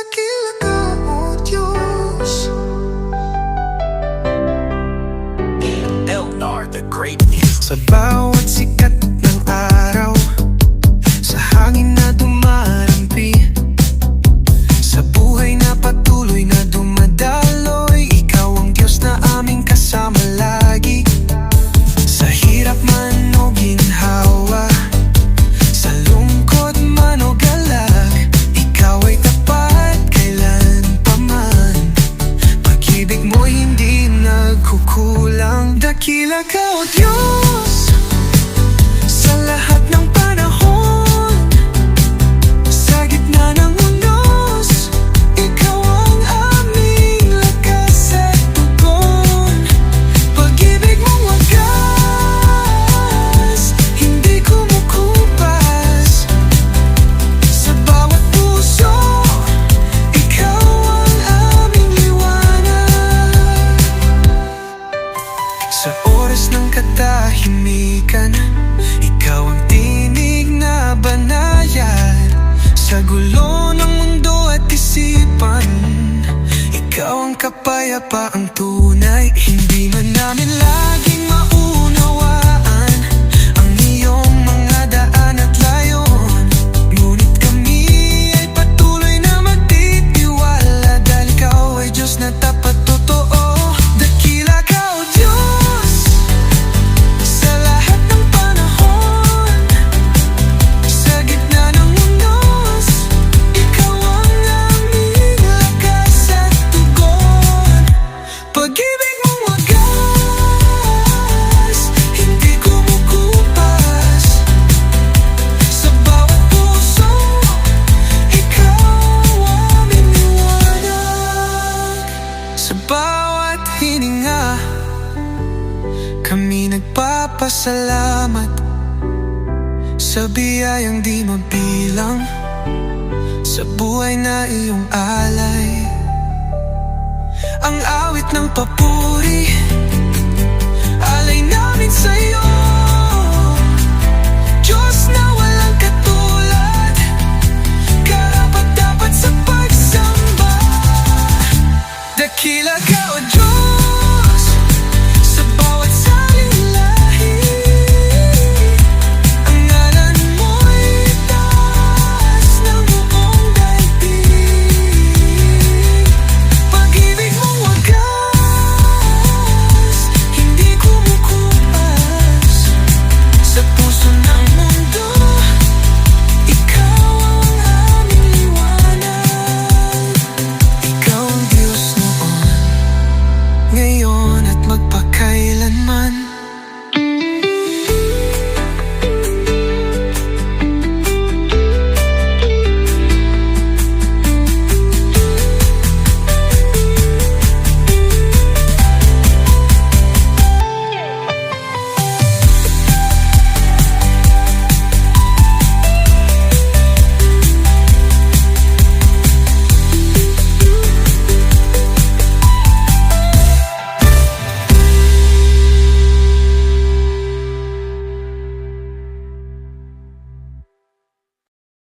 dakila ka, oh Diyos Elnar the Great Music Sa bawat sikat Kila kao od you. kapayapa ang tunay. Hindi man namin laging Nagpapasalamat. Sa biyayang di mabilang. Sa buhay na iyong alay. Ang awit ng papuri. Alay namin sa'yo. Diyos na walang katulad. Karapat dapat sa pagsamba. Dakila ka o Diyos.